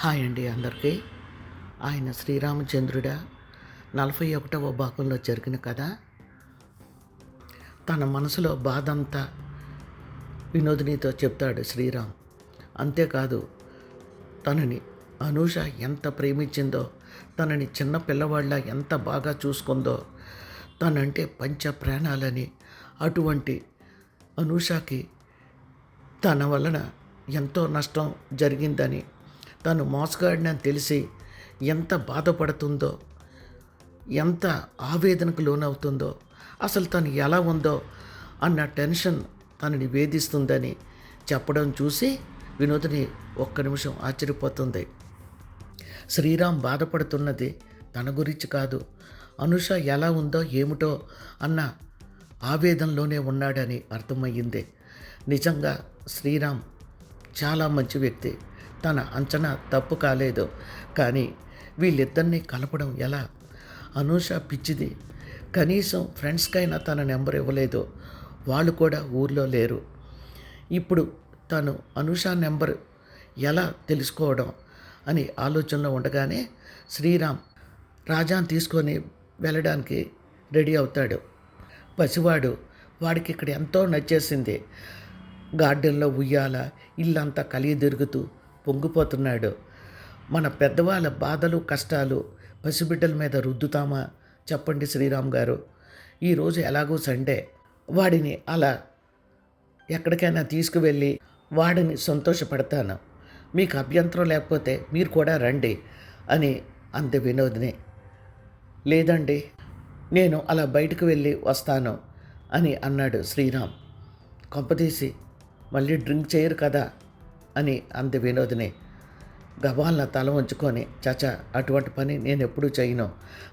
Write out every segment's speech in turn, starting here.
Hi అండి అందరికీ. ఆయన శ్రీరామచంద్రుడ. నలభై ఒకటవ భాగంలో జరిగిన కథ. తన మనసులో బాధ అంతా వినోదినితో చెప్తాడు శ్రీరామ్. అంతేకాదు తనని అనూష ఎంత ప్రేమించిందో తనని చిన్న పిల్లవాళ్ళ ఎంత బాగా చూసుకుందో తనంటే పంచ ప్రాణాలని అటువంటి అనూషకి తన వలన ఎంతో నష్టం జరిగిందని తను మోసగాడినని తెలిసి ఎంత బాధపడుతుందో ఎంత ఆవేదనకు లోనవుతుందో అసలు తను ఎలా ఉందో అన్న టెన్షన్ తనని వేధిస్తుందని చెప్పడం చూసి వినోదిని ఒక్క నిమిషం ఆశ్చర్యపోతుంది. శ్రీరామ్ బాధపడుతున్నది తన గురించి కాదు. అనుష ఎలా ఉందో ఏమిటో అన్న ఆవేదనలోనే ఉన్నాడని అర్థమయ్యింది. నిజంగా శ్రీరామ్ చాలా మంచి వ్యక్తి. తన అంచనా తప్పు కాలేదు. కానీ వీళ్ళిద్దరినీ కలపడం ఎలా? అనూష పిచ్చిది. కనీసం ఫ్రెండ్స్కైనా తన నెంబర్ ఇవ్వలేదు. వాళ్ళు కూడా ఊర్లో లేరు. ఇప్పుడు తను అనూష నెంబర్ ఎలా తెలుసుకోవడం అని ఆలోచనలో ఉండగానే శ్రీరామ్ రాజాను తీసుకొని వెళ్ళడానికి రెడీ అవుతాడు. పసివాడు వాడికి ఇక్కడ ఎంతో నచ్చేసింది. గార్డెన్లో ఉయ్యాల ఇల్లంతా కలిగి తిరుగుతూ పొంగిపోతున్నాడు. మన పెద్దవాళ్ళ బాధలు కష్టాలు పసిబిడ్డల మీద రుద్దుతామా? చెప్పండి శ్రీరామ్ గారు. ఈరోజు ఎలాగో సండే. వాడిని అలా ఎక్కడికైనా తీసుకువెళ్ళి వాడిని సంతోషపడతాను. మీకు అభ్యంతరం లేకపోతే మీరు కూడా రండి అని అంది వినోద్ని. లేదండి నేను అలా బయటకు వెళ్ళి వస్తాను అని అన్నాడు శ్రీరామ్. కొంపతీసి మళ్ళీ డ్రింక్ చేయరు కదా? అని అంది వినోదిని. గబాల్న తల ఉంచుకొని చచా అటువంటి పని నేను ఎప్పుడూ చేయను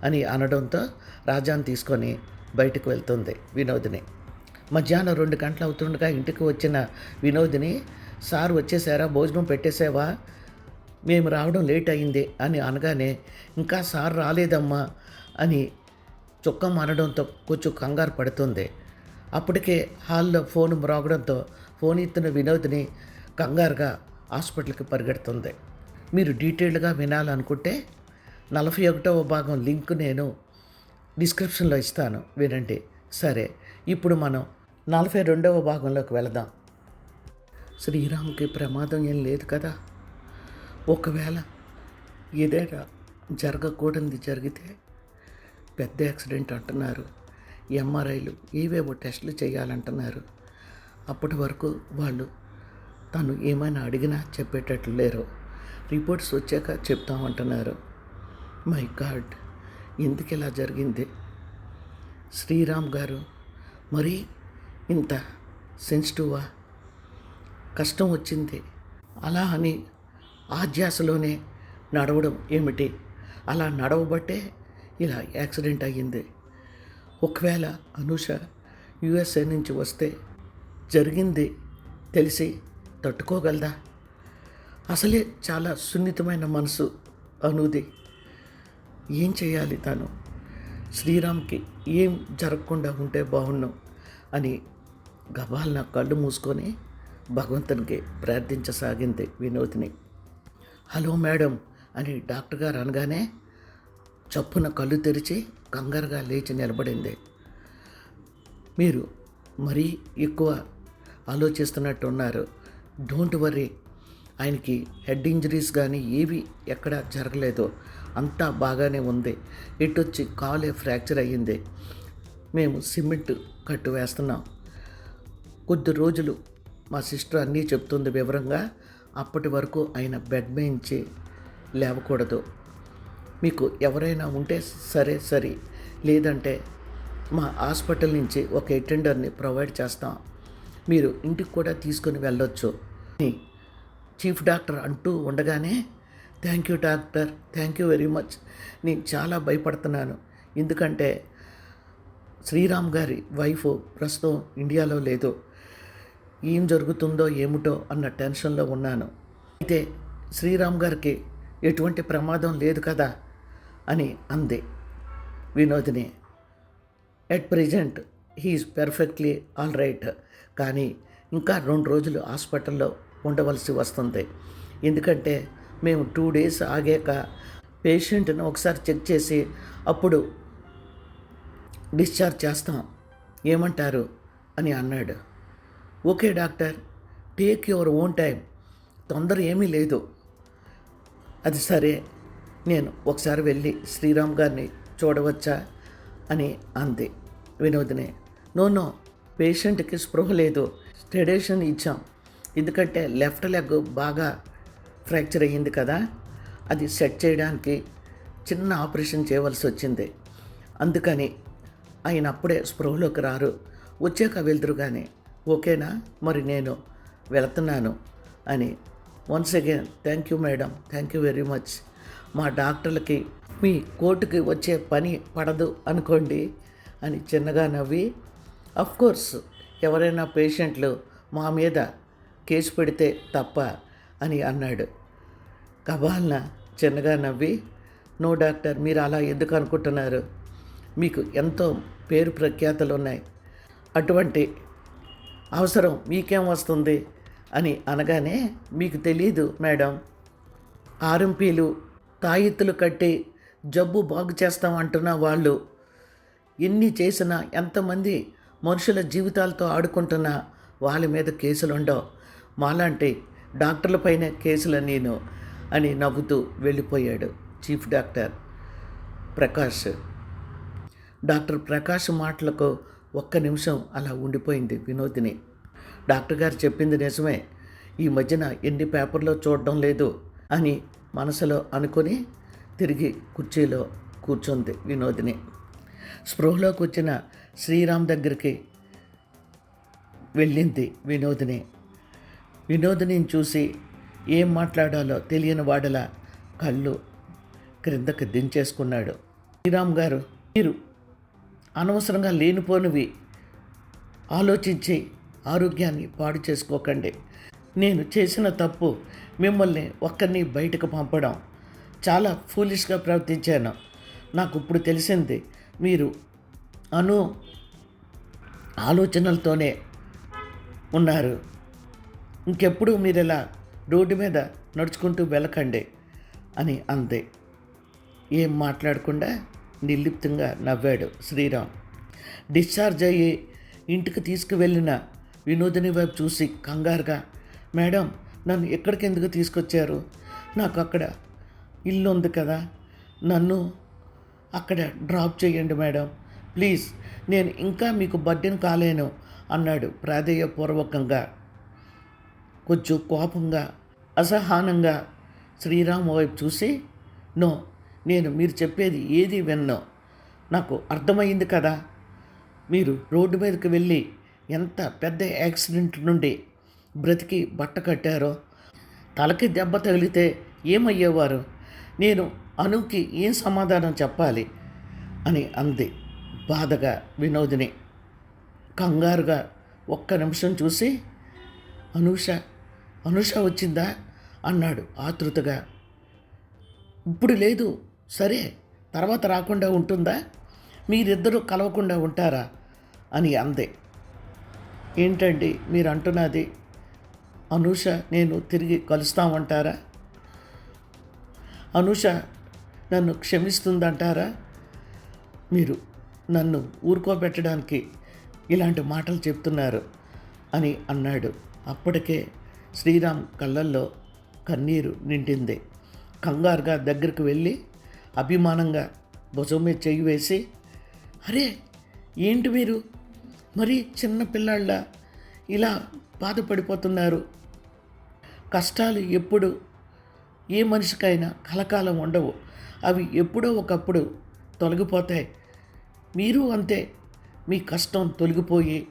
అని అనడంతో రాజాని తీసుకొని బయటకు వెళ్తుంది వినోదిని. మధ్యాహ్నం రెండు గంటలు అవుతుండగా ఇంటికి వచ్చిన వినోదిని సార్ వచ్చేసారా? భోజనం పెట్టేసావా? మేము రావడం లేట్ అయింది అని అనగానే ఇంకా సార్ రాలేదమ్మా అని చుక్కం అనడంతో కొంచెం కంగారు పడుతుంది. అప్పటికే హాల్లో ఫోన్ మ్రాగడంతో ఫోన్ ఎత్తిన వినోద్ని కంగారుగా హాస్పిటల్కి పరిగెడుతుంది. మీరు డీటెయిల్డ్గా వినాలనుకుంటే నలభై ఒకటవ భాగం లింక్ నేను డిస్క్రిప్షన్లో ఇస్తాను. వినండి. సరే ఇప్పుడు మనం నలభై రెండవ భాగంలోకి వెళదాం. శ్రీరామ్కి ప్రమాదం ఏం లేదు కదా? ఒకవేళ ఏదైనా జరగకూడనిది జరిగితే పెద్ద యాక్సిడెంట్ అంటున్నారు. ఎంఆర్ఐలు ఏవేవో టెస్టులు చేయాలంటున్నారు. అప్పటి వరకు వాళ్ళు తను ఏమైనా అడిగినా చెప్పేటట్లు లేరు. రిపోర్ట్స్ వచ్చాక చెప్తామంటున్నారు మై గాడ్ ఎందుకు ఇలా జరిగింది? శ్రీరామ్ గారు మరీ ఇంత సెన్సిటివా కష్టం వచ్చింది. అలా అని ఆధ్యాసలోనే నడవడం ఏమిటి? అలా నడవబట్టే ఇలా యాక్సిడెంట్ అయ్యింది. ఒకవేళ అనుష యుఎస్ఏ నుంచి వస్తే జరిగింది తెలిసి తట్టుకోగలదా? అసలే చాలా సున్నితమైన మనసు అనుది. ఏం చేయాలి తాను? శ్రీరామ్కి ఏం జరగకుండా ఉంటే బాగున్నాం అని గబాల్న కళ్ళు మూసుకొని భగవంతునికి ప్రార్థించసాగింది వినోదిని. హలో మేడం అని డాక్టర్ గారు అనగానే చప్పున కళ్ళు తెరిచి కంగారుగా లేచి నిలబడింది. మీరు మరీ ఎక్కువ ఆలోచిస్తున్నట్టు ఉన్నారు డోంట్ వర్రీ ఆయనకి హెడ్ ఇంజరీస్ కానీ ఏవి ఎక్కడ జరగలేదు. అంతా బాగానే ఉంది. ఇటొచ్చి కాలే ఫ్రాక్చర్ అయ్యింది. మేము సిమెంట్ కట్టు వేస్తున్నాం. కొద్ది రోజులు మా సిస్టర్ అన్నీ చెప్తుంది వివరంగా. అప్పటి వరకు ఆయన బెడ్ మేయించి లేవకూడదు. మీకు ఎవరైనా ఉంటే సరే సరే. లేదంటే మా హాస్పిటల్ నుంచి ఒక అటెండర్ని ప్రొవైడ్ చేస్తాం. మీరు ఇంటికి కూడా తీసుకొని వెళ్ళొచ్చు. అని చీఫ్ డాక్టర్ అంటూ ఉండగానే thank you doctor thank you very much. నేను చాలా భయపడుతున్నాను. ఎందుకంటే శ్రీరామ్ గారి వైఫ్ ప్రస్తుతం ఇండియాలో లేదు. ఏం జరుగుతుందో ఏమిటో అన్న టెన్షన్లో ఉన్నాను. అయితే శ్రీరామ్ గారికి ఎటువంటి ప్రమాదం లేదు కదా అని అంది. Vinodini at present he is perfectly all right. కానీ ఇంకా రెండు రోజులు హాస్పిటల్లో ఉండవలసి వస్తుంది. ఎందుకంటే మేము టూ డేస్ ఆగాక పేషెంట్ని ఒకసారి చెక్ చేసి అప్పుడు డిశ్చార్జ్ చేస్తాం. ఏమంటారు? అని అన్నాడు. Okay doctor take your own time తొందర ఏమీ లేదు. అది సరే నేను ఒకసారి వెళ్ళి శ్రీరామ్ గారిని చూడవచ్చా? అని అంది వినోదిని. నో నో పేషెంట్కి స్పృహ లేదు. స్టెడేషన్ ఇచ్చాం. ఎందుకంటే లెఫ్ట్ లెగ్ బాగా ఫ్రాక్చర్ అయ్యింది కదా. అది సెట్ చేయడానికి చిన్న ఆపరేషన్ చేయవలసి వచ్చింది. అందుకని ఆయన అప్పుడే స్పృహలోకి రారు. వచ్చాక వెళ్తురు కానీ ఓకేనా? మరి నేను వెళ్తున్నాను అని. Once again thank you madam thank you very much మా డాక్టర్లకి మీ కోర్టుకి వచ్చే పని పడదు అనుకోండి అని చిన్నగా నవ్వి కోర్స్ ఎవరైనా పేషెంట్లు మా మీద కేసు పెడితే తప్ప అని అన్నాడు. కబాల్న చిన్నగా నవ్వి నో డాక్టర్ మీరు అలా ఎందుకు అనుకుంటున్నారు? మీకు ఎంతో పేరు ప్రఖ్యాతలు ఉన్నాయి. అటువంటి అవసరం మీకేం వస్తుంది? అని అనగానే మీకు తెలియదు మేడం. ఆర్ఎంపీలు తాయెత్తులు కట్టి జబ్బు బాగు చేస్తాం అంటున్న వాళ్ళు ఎన్ని చేసినా ఎంతమంది మనుషుల జీవితాలతో ఆడుకుంటున్న వాళ్ళ మీద కేసులు ఉండవు. మాలాంటి డాక్టర్లపైనే కేసులు నేను అని నవ్వుతూ వెళ్ళిపోయాడు chief doctor Prakash. Doctor Prakash మాటలకు ఒక్క నిమిషం అలా ఉండిపోయింది వినోదిని. డాక్టర్ గారు చెప్పింది నిజమే. ఈ మధ్యన ఎన్ని పేపర్లో చూడడం లేదు అని మనసులో అనుకొని తిరిగి కుర్చీలో కూర్చుంది వినోదిని. స్పృహలోకి వచ్చిన శ్రీరామ్ దగ్గరికి వెళ్ళింది వినోదిని. వినోదిని చూసి ఏం మాట్లాడాలో తెలియని వాడలా కళ్ళు క్రిందకి దించేసుకున్నాడు. శ్రీరామ్ గారు మీరు అనవసరంగా లేనిపోనివి ఆలోచించి ఆరోగ్యాన్ని పాడు చేసుకోకండి. నేను చేసిన తప్పు మిమ్మల్ని ఒక్కరిని బయటకు పంపడం చాలా ఫూలిష్గా ప్రవర్తించాను. నాకు ఇప్పుడు తెలిసింది మీరు అను ఆలోచనలతోనే ఉన్నారు. ఇంకెప్పుడు మీరు ఇలా రోడ్డు మీద నడుచుకుంటూ వెళ్ళకండి అని అందే. ఏం మాట్లాడకుండా నిర్లిప్తంగా నవ్వాడు శ్రీరామ్. డిశ్చార్జ్ అయ్యి ఇంటికి తీసుకువెళ్ళిన వినోదిని వైపు చూసి కంగారుగా మేడం నన్ను ఎక్కడికి ఎందుకు తీసుకొచ్చారు? నాకు అక్కడ ఇల్లు ఉంది కదా. నన్ను అక్కడ డ్రాప్ చేయండి మేడం. ప్లీజ్ నేను ఇంకా మీకు బర్డెన్ కాలేను అన్నాడు ప్రాధేయపూర్వకంగా. కొంచెం కోపంగా అసహనంగా శ్రీరామ్ వైపు చూసి నో నేను మీరు చెప్పేది ఏది విన్నో. నాకు అర్థమైంది కదా. మీరు రోడ్డు మీదకి వెళ్ళి ఎంత పెద్ద యాక్సిడెంట్ నుండి బ్రతికి బట్ట కట్టారో తలకి దెబ్బ తగిలితే ఏమయ్యేవారు? నేను అనుకి ఏం సమాధానం చెప్పాలి? అని అంది. బాధగా వినోదిని కంగారుగా ఒక్క నిమిషం చూసి అనూష అనూష వచ్చిందా? అన్నాడు ఆతృతగా. ఇప్పుడు లేదు. సరే తర్వాత రాకుండా ఉంటుందా? మీరిద్దరూ కలవకుండా ఉంటారా? అని అందే. ఏంటండి మీరు అంటున్నది అనూష నేను తిరిగి కలుస్తామంటారా? అనూష నన్ను క్షమిస్తుందంటారా? మీరు నన్ను ఊరుకోబెట్టడానికి ఇలాంటి మాటలు చెప్తున్నారు అని అన్నాడు. అప్పటికే శ్రీరామ్ కళ్ళల్లో కన్నీరు నిండింది. కంగారుగా దగ్గరికి వెళ్ళి అభిమానంగా భుజం మీద చెయ్యి వేసి అరే ఏంటి మీరు? మరి చిన్న పిల్లాళ్ళ ఇలా బాధపడిపోతున్నారు. కష్టాలు ఎప్పుడు ఏ మనిషికైనా కలకాలం ఉండవు. అవి ఎప్పుడో ఒకప్పుడు తొలగిపోతాయి. మీరు అంతే. మీ కష్టం తొలగిపోయి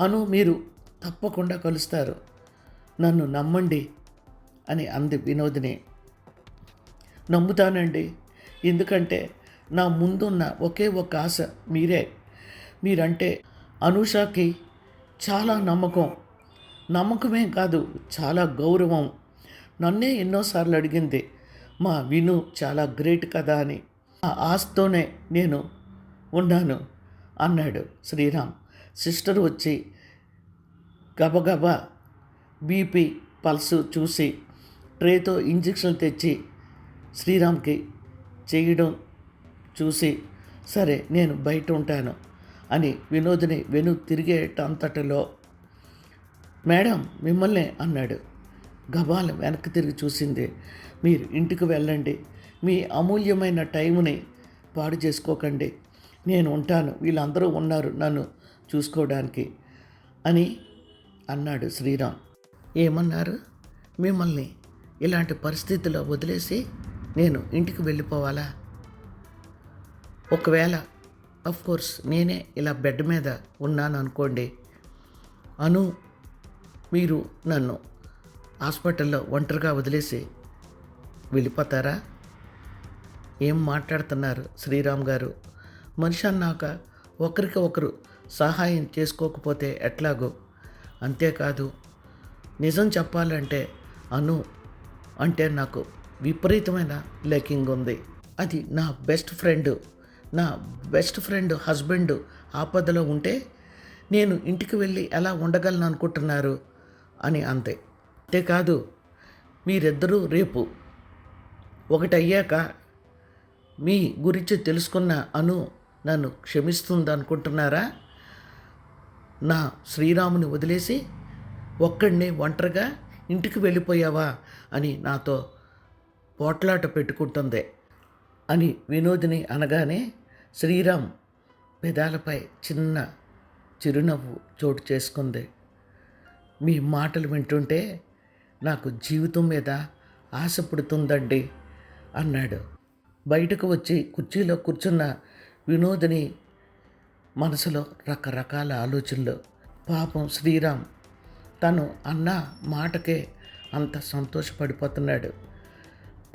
అను మీరు తప్పకుండా కలుస్తారు. నన్ను నమ్మండి అని అంది వినోదిని. నమ్ముతానండి. ఎందుకంటే నా ముందున్న ఒకే ఒక ఆశ మీరే. మీరంటే అనూషకి చాలా నమ్మకం. నమ్మకమే కాదు చాలా గౌరవం. నన్నే ఎన్నోసార్లు అడిగింది మా విను చాలా గ్రేట్ కదా అని. ఆ ఆశతోనే నేను ఉన్నాను అన్నాడు శ్రీరామ్. సిస్టర్ వచ్చి గబగబా బీపీ పల్సు చూసి ట్రేతో ఇంజెక్షన్ తెచ్చి శ్రీరామ్కి చేయడం చూసి సరే నేను బయట ఉంటాను అని వినోద్ని వెను తిరిగేటంతటిలో మేడం మిమ్మల్ని అన్నాడు. గబాల వెనక్కి తిరిగి చూసింది. మీరు ఇంటికి వెళ్ళండి. మీ అమూల్యమైన టైంని పాడు చేసుకోకండి. నేను ఉంటాను వీళ్ళందరూ ఉన్నారు నన్ను చూసుకోవడానికి అని అన్నాడు శ్రీరామ్. ఏమన్నారు? మిమ్మల్ని ఇలాంటి పరిస్థితిలో వదిలేసి నేను ఇంటికి వెళ్ళిపోవాలా? ఒకవేళ అఫ్ కోర్స్ నేనే ఇలా బెడ్ మీద ఉన్నాను అనుకోండి. అను మీరు నన్ను హాస్పిటల్లో ఒంటరిగా వదిలేసి వెళ్ళిపోతారా? ఏం మాట్లాడుతున్నారు శ్రీరామ్ గారు? మనిషి అన్నాక ఒకరికి ఒకరు సహాయం చేసుకోకపోతే ఎట్లాగో? అంతేకాదు నిజం చెప్పాలంటే అను అంటే నాకు విపరీతమైన లైకింగ్ ఉంది. అది నా బెస్ట్ ఫ్రెండ్ నా బెస్ట్ ఫ్రెండ్ హస్బెండ్ ఆపదలో ఉంటే నేను ఇంటికి వెళ్ళి ఎలా ఉండగలను అనుకుంటున్నారు? అని అంతే. అంతేకాదు మీరిద్దరూ రేపు ఒకటయ్యాక మీ గురించి తెలుసుకున్న అను నన్ను క్షమిస్తుంది అనుకుంటున్నారా నా శ్రీరాముని వదిలేసి ఒక్కడిని ఒంటరిగా ఇంటికి వెళ్ళిపోయావా అని నాతో పోట్లాట పెట్టుకుంటుంది అని వినోదిని అనగానే శ్రీరామ్ పెదాలపై చిన్న చిరునవ్వు చోటు చేసుకుంది. మీ మాటలు వింటుంటే నాకు జీవితం మీద ఆశ పుడుతుందండి అన్నాడు. బయటకు వచ్చి కుర్చీలో కూర్చున్న వినోదిని మనసులో రకరకాల ఆలోచనలు. పాపం శ్రీరామ్ తను అన్న మాటకే అంత సంతోషపడిపోతున్నాడు.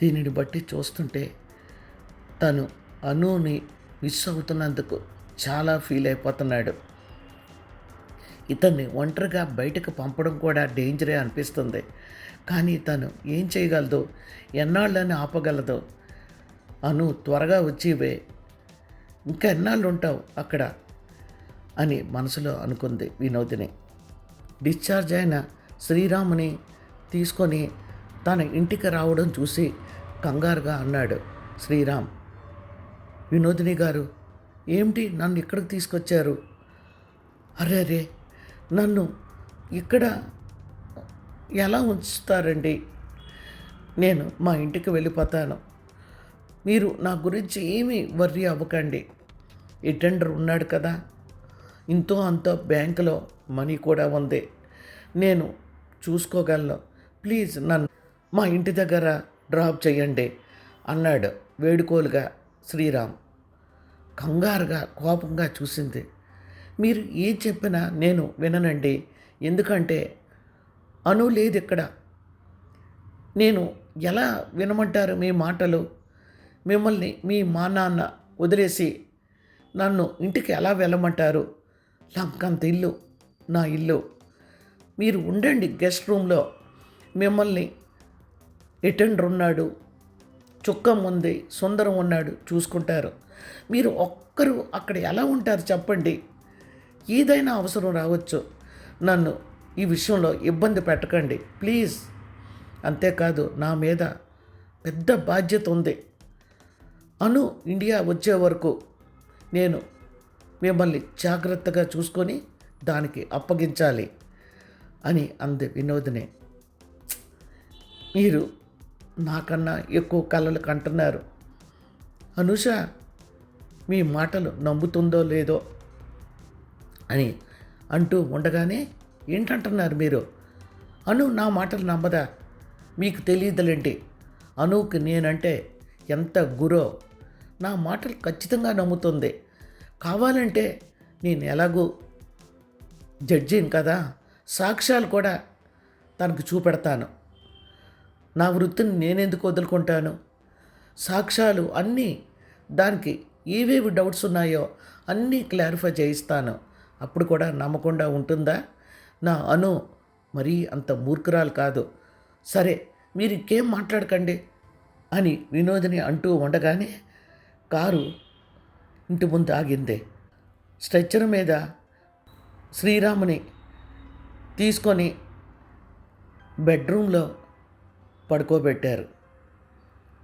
దీనిని బట్టి చూస్తుంటే తను అనుని మిస్ అవుతున్నందుకు చాలా ఫీల్ అయిపోతున్నాడు. ఇతన్ని ఒంటరిగా బయటకు పంపడం కూడా డేంజరే అనిపిస్తుంది. కానీ తను ఏం చేయగలదో ఎన్నాళ్ళని ఆపగలదో అను త్వరగా వచ్చివే ఇంకా ఎన్నాళ్ళు ఉంటావు అక్కడ? అని మనసులో అనుకుంది వినోదిని. డిశ్చార్జ్ అయిన శ్రీరాముని తీసుకొని తన ఇంటికి రావడం చూసి కంగారుగా అన్నాడు శ్రీరామ్. వినోదిని గారు ఏమిటి నన్ను ఇక్కడికి తీసుకొచ్చారు? అరే అరే నన్ను ఇక్కడ ఎలా ఉంచుతారండి? నేను మా ఇంటికి వెళ్ళిపోతాను. మీరు నా గురించి ఏమీ వర్రీ అవ్వకండి. అటెండర్ ఉన్నాడు కదా. ఇంతో అంతో బ్యాంకులో మనీ కూడా ఉంది. నేను చూసుకోగలను. ప్లీజ్ నన్ను మా ఇంటి దగ్గర డ్రాప్ చేయండి అన్నాడు వేడుకోలుగా శ్రీరామ్. కంగారుగా కోపంగా చూసింది. మీరు ఏం చెప్పినా నేను విననండి. ఎందుకంటే అను లేదు ఇక్కడ నేను ఎలా వినమంటారు మీ మాటలు? మిమ్మల్ని మీ మా నాన్న వదిలేసి నన్ను ఇంటికి ఎలా వెళ్ళమంటారు? నాకంత ఇల్లు నా ఇల్లు. మీరు ఉండండి గెస్ట్ రూమ్లో. మిమ్మల్ని ఎటెండర్ ఉన్నాడు చుక్కం ఉంది సుందరం ఉన్నాడు చూసుకుంటారు. మీరు ఒక్కరు అక్కడ ఎలా ఉంటారు చెప్పండి. ఏదైనా అవసరం రావచ్చు. నన్ను ఈ విషయంలో ఇబ్బంది పెట్టకండి ప్లీజ్. అంతేకాదు నా మీద పెద్ద బాధ్యత ఉంది. అను ఇండియా వచ్చే వరకు నేను మిమ్మల్ని జాగ్రత్తగా చూసుకొని దానికి అప్పగించాలి అని అంది వినోదిని. మీరు నాకన్నా ఎక్కువ కళలు కంటున్నారు. అనుష మీ మాటలు నమ్ముతుందో లేదో అని అంటూ ఉండగానే ఏంటంటున్నారు మీరు? అను నా మాటలు నమ్మదా? మీకు తెలియదులేంటి అనుకి నేనంటే ఎంత గురో నా మాటలు ఖచ్చితంగా నమ్ముతుంది. కావాలంటే నేను ఎలాగూ జడ్జిని కదా సాక్ష్యాలు కూడా తనకు చూపెడతాను. నా వృత్తిని నేనెందుకు వదులుకుంటాను? సాక్ష్యాలు అన్నీ దానికి ఏవేవి డౌట్స్ ఉన్నాయో అన్నీ క్లారిఫై చేయిస్తాను. అప్పుడు కూడా నమ్మకుండా ఉంటుందా? నా అను మరీ అంత మూర్ఖురాలు కాదు. సరే మీరు ఇంకేం మాట్లాడకండి అని వినోదిని అంటూ ఉండగానే కారు ఇంటి ముందు ఆగింది. స్ట్రెచ్చర్ మీద శ్రీరాముని తీసుకొని బెడ్రూమ్లో పడుకోబెట్టారు.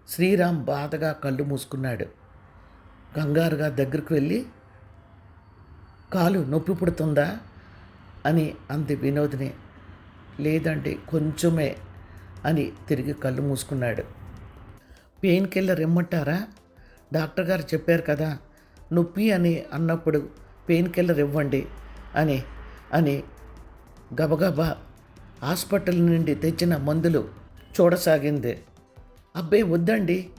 శ్రీరామ్ బాధగా కళ్ళు మూసుకున్నాడు. కంగారుగా దగ్గరికి వెళ్ళి కాలు నొప్పి పుడుతుందా? అని అంది వినోద్ని. లేదండి కొంచెమే అని తిరిగి కళ్ళు మూసుకున్నాడు. పెయిన్ కిల్లర్ ఇమ్మంటారా? డాక్టర్ గారు చెప్పారు కదా నొప్పి అని అన్నప్పుడు పెయిన్ కిల్లర్ ఇవ్వండి అని అని గబగబా హాస్పిటల్ నుండి తెచ్చిన మందులు చూడసాగింది. అబ్బే వద్దండి.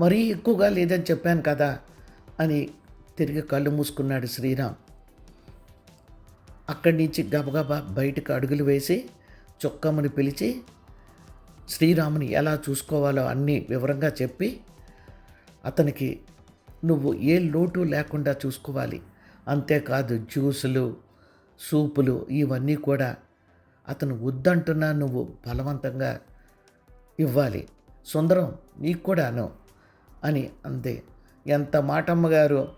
మరీ ఎక్కువగా లేదని చెప్పాను కదా అని తిరిగి కళ్ళు మూసుకున్నాడు శ్రీరామ్. అక్కడి నుంచి గబగబా బయటకు అడుగులు వేసి చొక్కమ్మని పిలిచి శ్రీరాముని ఎలా చూసుకోవాలో అన్నీ వివరంగా చెప్పి అతనికి నువ్వు ఏ లోటు లేకుండా చూసుకోవాలి. అంతేకాదు జ్యూసులు సూపులు ఇవన్నీ కూడా అతను వద్దంటున్నా నువ్వు బలవంతంగా ఇవ్వాలి. సుందరం నీకు కూడాను అని అంతే ఎంత మాటమ్మగారు?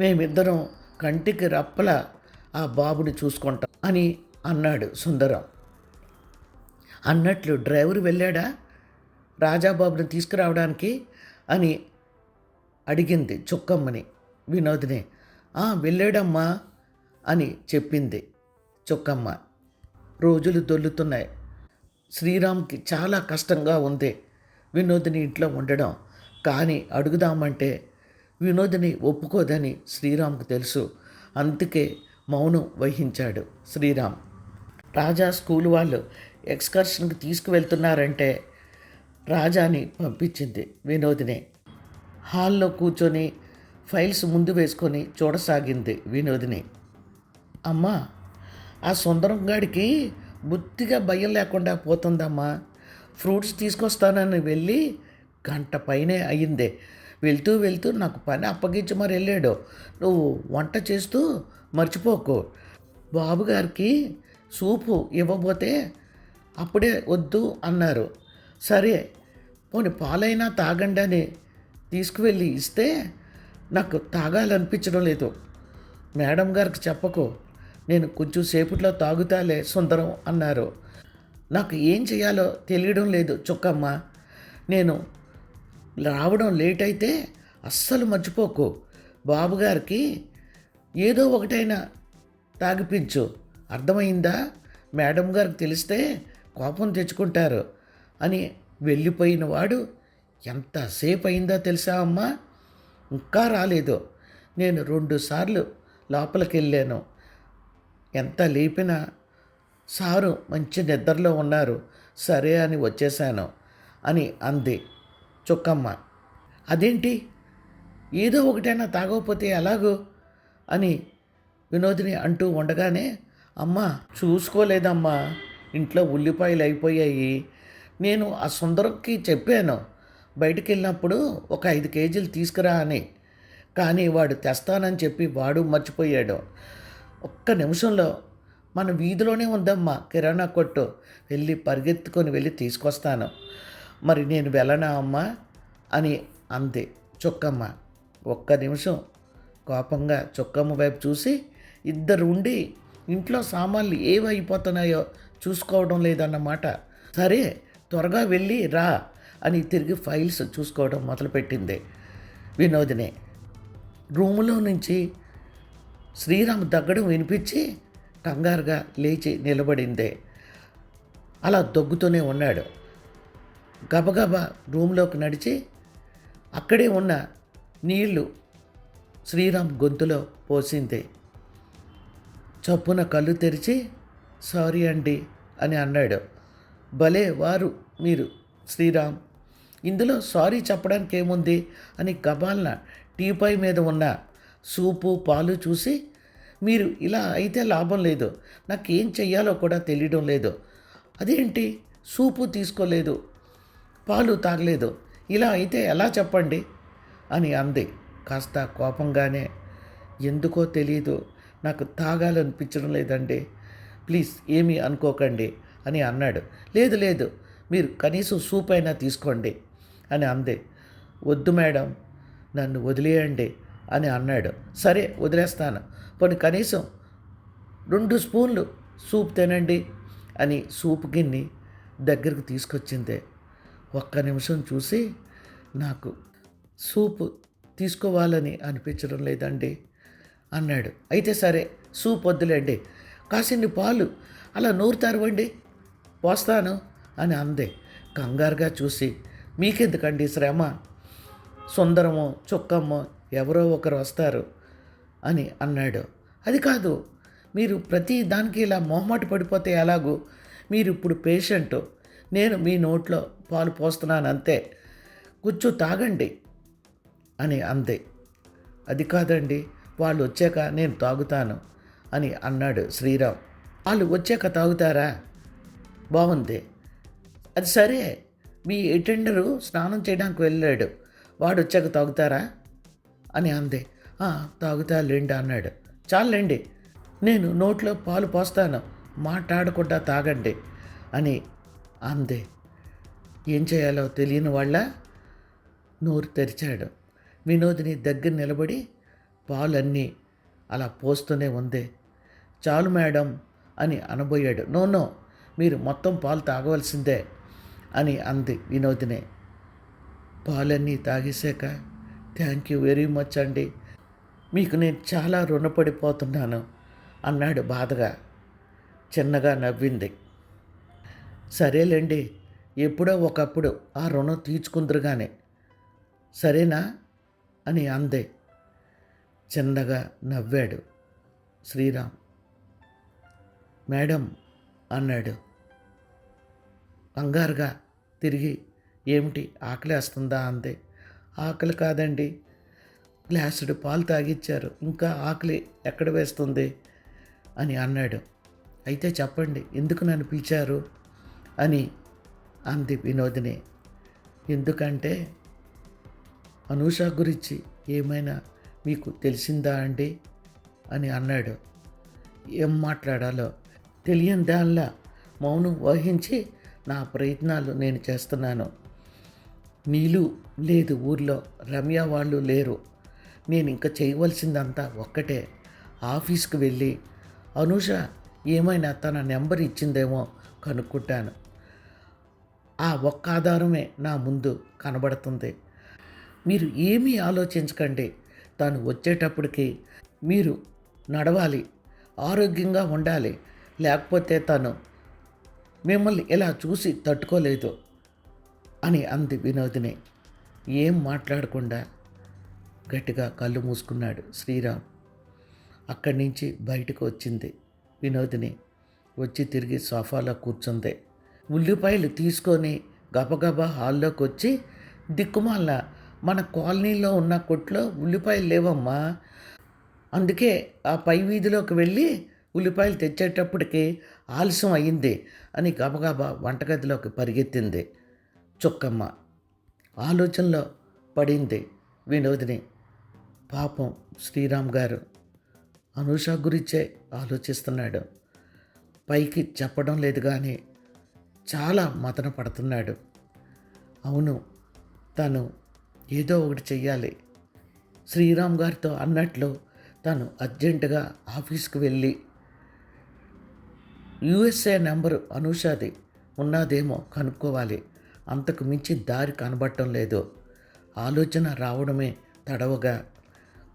మేమిద్దరం కంటికి రప్పల ఆ బాబుని చూసుకుంటాం అని అన్నాడు సుందరం. అన్నట్లు డ్రైవర్ వెళ్ళాడా? రాజాబాబుని తీసుకురావడానికి అని అడిగింది చుక్కమ్మని వినోదిని. "ఆ, వెళ్ళాడమ్మా అని చెప్పింది చుక్కమ్మ. రోజులు దొల్లుతున్నాయి. శ్రీరామ్కి చాలా కష్టంగా ఉంది వినోదిని ఇంట్లో ఉండడం. కానీ అడుగుదామంటే వినోదిని ఒప్పుకోదని శ్రీరామ్కు తెలుసు. అందుకే మౌనం వహించాడు శ్రీరామ్. రాజా స్కూల్ వాళ్ళు ఎక్స్కర్షన్కి తీసుకువెళ్తున్నారంటే రాజాని పంపించింది వినోదిని. హాల్లో కూర్చొని ఫైల్స్ ముందు వేసుకొని చూడసాగింది వినోదిని. అమ్మా ఆ సుందరం గాడికి బుద్ధిగా భయం లేకుండా పోతుందమ్మా. ఫ్రూట్స్ తీసుకొస్తానని వెళ్ళి గంట పైనే అయ్యిందే వెళ్తూ వెళ్తూ నాకు పని అప్పగించి మరి వెళ్ళాడు. నువ్వు వంట చేస్తూ మర్చిపోకు. బాబుగారికి సూపు ఇవ్వబోతే అప్పుడే వద్దు అన్నారు. సరే పోని పాలైనా తాగండి అని తీసుకువెళ్ళి ఇస్తే నాకు తాగాలనిపించడం లేదు. మేడం గారికి చెప్పకు నేను కొంచెం సేపట్లో తాగుతాలే సుందరం అన్నారు. నాకు ఏం చేయాలో తెలియడం లేదు చుక్కమ్మ. నేను రావడం లేట్ అయితే అస్సలు మర్చిపోకు. బాబుగారికి ఏదో ఒకటైనా తాగిపించు. అర్థమైందా? మేడం గారికి తెలిస్తే కోపం తెచ్చుకుంటారు. అని వెళ్ళిపోయిన వాడు ఎంతసేపు అయిందో తెలుసా అమ్మా? ఇంకా రాలేదు. నేను రెండుసార్లు లోపలికి వెళ్ళాను ఎంత లేపినా సారు మంచి నిద్రలో ఉన్నారు. సరే అని వచ్చేసాను అని అంది చుక్కమ్మ. అదేంటి? ఏదో ఒకటైనా తాగకపోతే ఎలాగో? అని వినోదిని అంటూ ఉండగానే అమ్మ చూసుకోలేదమ్మా. ఇంట్లో ఉల్లిపాయలు అయిపోయాయి. నేను ఆ సుందరంకి చెప్పాను బయటికి వెళ్ళినప్పుడు ఒక ఐదు కేజీలు తీసుకురా అని. కానీ వాడు తెస్తానని చెప్పి వాడు మర్చిపోయాడు. ఒక్క నిమిషంలో మన వీధిలోనే ఉందమ్మా కిరాణా కొట్టు. వెళ్ళి పరిగెత్తుకొని వెళ్ళి తీసుకొస్తాను. మరి నేను వెళ్ళనా అమ్మా? అని అంది చుక్కమ్మ. ఒక్క నిమిషం కోపంగా చుక్కమ్మ వైపు చూసి ఇద్దరు ఉండి ఇంట్లో సామాన్లు ఏవైపోతున్నాయో చూసుకోవడం లేదన్నమాట. సరే త్వరగా వెళ్ళి రా అని తిరిగి ఫైల్స్ చూసుకోవడం మొదలుపెట్టింది వినోదిని. రూములో నుంచి శ్రీరామ్ దగ్గడం వినిపించి కంగారుగా లేచి నిలబడిందే. అలా దొగ్గుతూనే ఉన్నాడు. గబగబా రూమ్లోకి నడిచి అక్కడే ఉన్న నీళ్ళు శ్రీరామ్ గొంతులో పోసింది. చప్పున కళ్ళు తెరిచి సారీ అండి అని అన్నాడు. భలే వారు మీరు శ్రీరామ్. ఇందులో సారీ చెప్పడానికి ఏముంది అని గబాల్న టీపై మీద ఉన్న సూపు పాలు చూసి మీరు ఇలా అయితే లాభం లేదు. నాకేం చెయ్యాలో కూడా తెలియడం లేదు. అదేంటి? సూపు తీసుకోలేదు. పాలు తాగలేదు. ఇలా అయితే ఎలా చెప్పండి? అని అంది. కాస్త కోపంగానే ఎందుకో తెలియదు నాకు తాగాలనిపించడం లేదండి. ప్లీజ్ ఏమీ అనుకోకండి. అని అన్నాడు. లేదు లేదు మీరు కనీసం సూప్ అయినా తీసుకోండి అని అంది. వద్దు మేడం నన్ను వదిలేయండి అని అన్నాడు. సరే వదిలేస్తాను పోనీ కనీసం రెండు స్పూన్లు సూప్ తినండి అని సూప్ గిన్ని దగ్గరకు తీసుకొచ్చిందే. ఒక్క నిమిషం చూసి నాకు సూప్ తీసుకోవాలని అనిపించడం లేదండి అన్నాడు. అయితే సరే సూప్ వద్దులేండి కాసిన్ని పాలు అలా నూరుతారు తరవండి పోస్తాను అని అందే. కంగారుగా చూసి మీకెందుకండి శ్రమ? సుందరమో చుక్కమ్మో ఎవరో ఒకరు వస్తారు అని అన్నాడు. అది కాదు మీరు ప్రతి దానికి ఇలా మొహమాట పడిపోతే ఎలాగూ? మీరు ఇప్పుడు పేషెంట్ నేను మీ నోట్లో పాలు పోస్తున్నాను అంతే కూర్చో తాగండి అని అంది. అది కాదండి వాళ్ళు వచ్చాక నేను తాగుతాను అని అన్నాడు శ్రీరామ్. వాళ్ళు వచ్చాక తాగుతారా? బాగుంది. అది సరే మీ అటెండరు స్నానం చేయడానికి వెళ్ళాడు. వాడు వచ్చాక తాగుతారా? అని అంది. "ఆ, తాగుతాలేండి అన్నాడు. చాలండి నేను నోట్లో పాలు పోస్తాను మాట్లాడకుండా తాగండి అని అంది. ఏం చేయాలో తెలియని వాళ్ళ నోరు తెరిచాడు. వినోదిని దగ్గర నిలబడి పాలన్నీ అలా పోస్తూనే ఉంది. చాలు మేడం అని అనబోయాడు. నో నో మీరు మొత్తం పాలు తాగవలసిందే అని అంది వినోదిని. పాలన్నీ తాగేశాక థ్యాంక్ యూ వెరీ మచ్ అండి. మీకు నేను చాలా రుణపడిపోతున్నాను అన్నాడు బాధగా. చిన్నగా నవ్వింది. సరేలేండి. ఎప్పుడో ఒకప్పుడు ఆ రుణం తీర్చుకుందరుగానే. సరేనా? అని అందే. చిన్నగా నవ్వాడు. శ్రీరామ్. మేడం అన్నాడు. కంగారుగా తిరిగి ఏమిటి ఆకలేస్తుందా అందే. ఆకలి కాదండి. గ్లాసుడు పాలు తాగిచ్చారు. ఇంకా ఆకలి ఎక్కడ వేస్తుంది? అని అన్నాడు. అయితే చెప్పండి ఎందుకు నన్ను పిలిచారు? అని అంది వినోదిని. ఎందుకంటే అనూష గురించి ఏమైనా మీకు తెలిసిందా అండి? అని అన్నాడు. ఏం మాట్లాడాలో తెలియని దానిలా మౌనం వహించి నా ప్రయత్నాలు నేను చేస్తున్నాను. నీళ్ళు లేదు ఊర్లో. రమ్య వాళ్ళు లేరు. నేను ఇంకా చేయవలసిందంతా ఒక్కటే. ఆఫీస్కి వెళ్ళి అనూష ఏమైనా తన నెంబర్ ఇచ్చిందేమో కనుక్కుంటాను. ఆ ఒక్క ఆధారమే నా ముందు కనబడుతుంది. మీరు ఏమీ ఆలోచించకండి. తను వచ్చేటప్పటికి మీరు నడవాలి. ఆరోగ్యంగా ఉండాలి. లేకపోతే తను మిమ్మల్ని ఇలా చూసి తట్టుకోలేదు అని అంది వినోదిని. ఏం మాట్లాడకుండా గట్టిగా కళ్ళు మూసుకున్నాడు శ్రీరామ్. అక్కడి నుంచి బయటకు వచ్చింది వినోదిని. వచ్చి తిరిగి సోఫాలో కూర్చుంది. ఉల్లిపాయలు తీసుకొని గబగబా హాల్లోకి వచ్చి దిక్కుమాల మన కాలనీలో ఉన్న కొట్లో ఉల్లిపాయలు లేవమ్మా. అందుకే ఆ పై వీధిలోకి వెళ్ళి ఉల్లిపాయలు తెచ్చేటప్పటికి ఆలస్యం అయింది అని గబగబా వంటగదిలోకి పరిగెత్తింది చుక్కమ్మ. ఆలోచనలో పడింది వినోదిని. పాపం శ్రీరామ్ గారు. అనూష గురించే ఆలోచిస్తున్నాడు. పైకి చెప్పడం లేదు కానీ చాలా మతన పడుతున్నాడు. అవును తను ఏదో ఒకటి చెయ్యాలి. శ్రీరామ్ గారితో అన్నట్లు తను అర్జెంటుగా ఆఫీస్కి వెళ్ళి యుఎస్ఏ నెంబరు అనూషాది ఉన్నదేమో కనుక్కోవాలి. అంతకు మించి దారి కనబడటం లేదు. ఆలోచన రావడమే తడవగా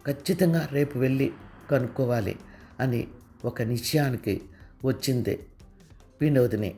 ఖచ్చితంగా రేపు వెళ్ళి కనుక్కోవాలి అని ఒక నిశ్చయానికి వచ్చింది వినోదిని.